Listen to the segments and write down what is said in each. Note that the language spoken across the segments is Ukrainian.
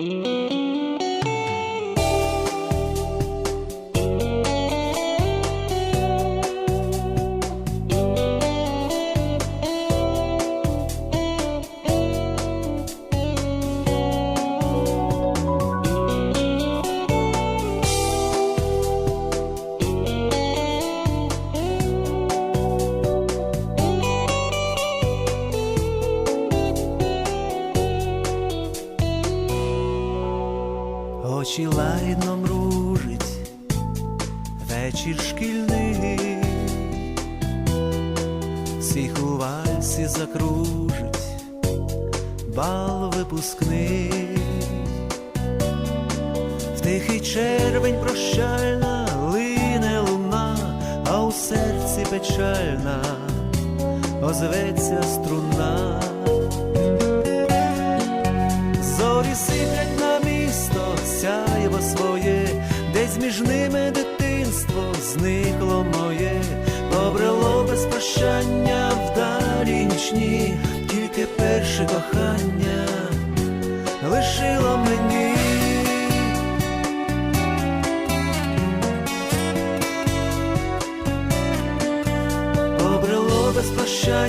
Música всіх у вальсі закружить, бал випускний, в тихий червень прощальна лине луна, а у серці печальна озветься струна.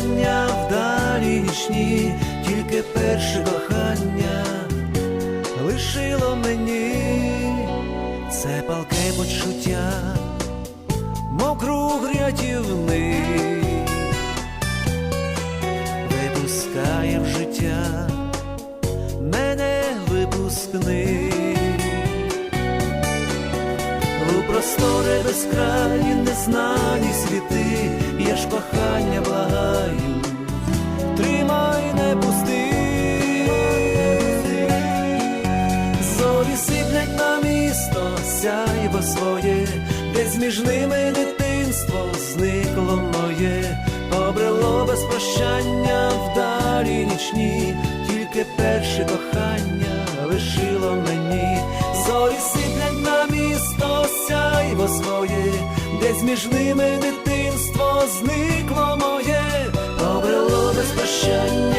Прощання вдалі нічні, тільки перше кохання лишило мені. Це палке почуття, десь між ними дитинство зникло моє, побрело без прощання вдалі нічні, тільки перше кохання лишило мені, зорі сиплять на місто, сяйво своє, десь між ними дитинство зникло моє, побрело без прощання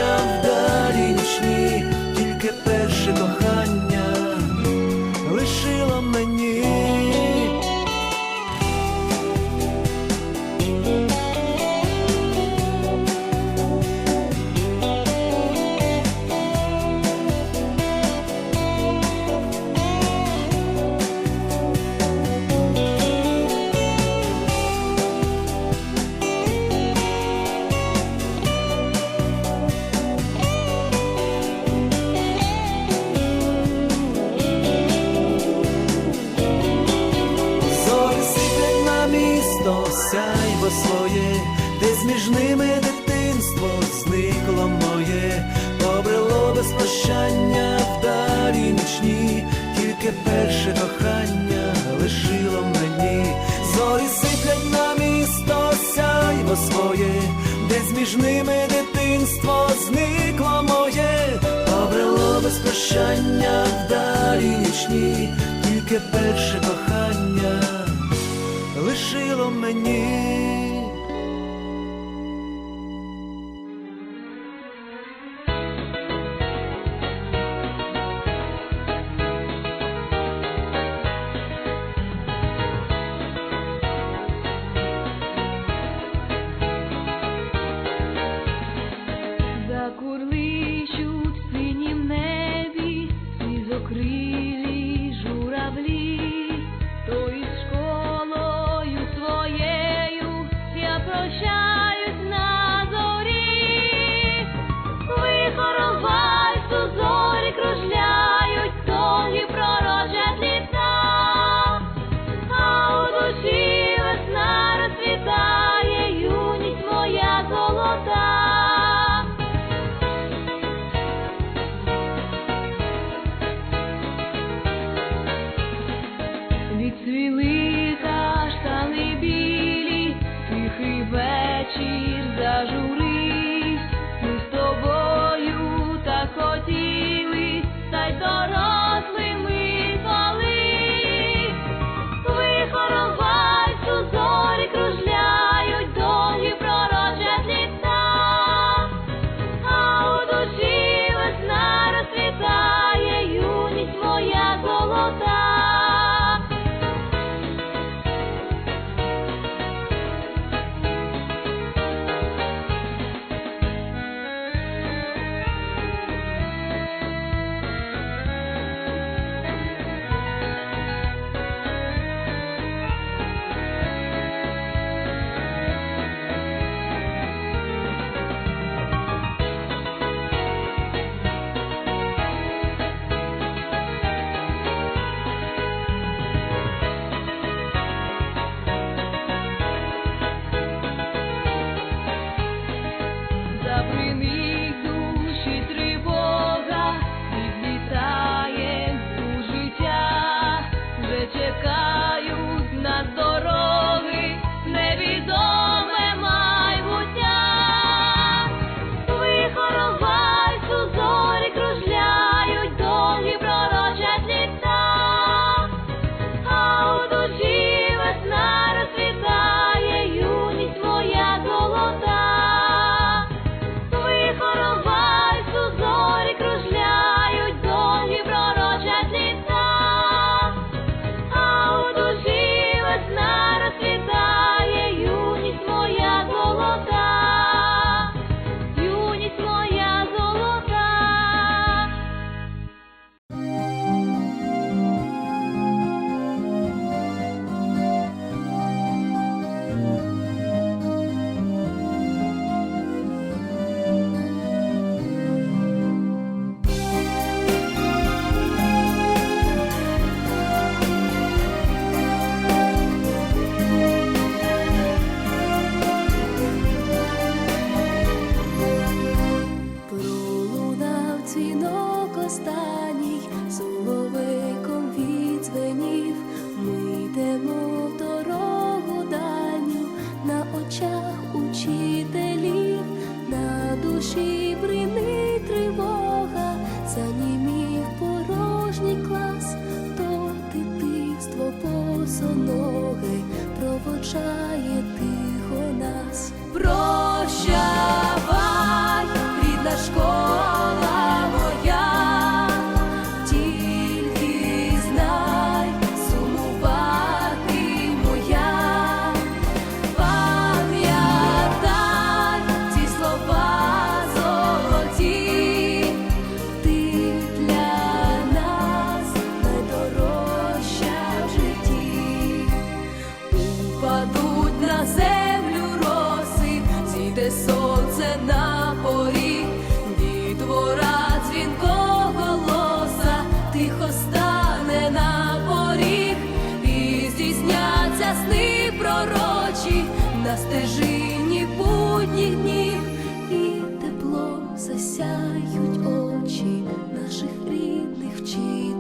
вдалі тільки перше кохання лишило мені. ti.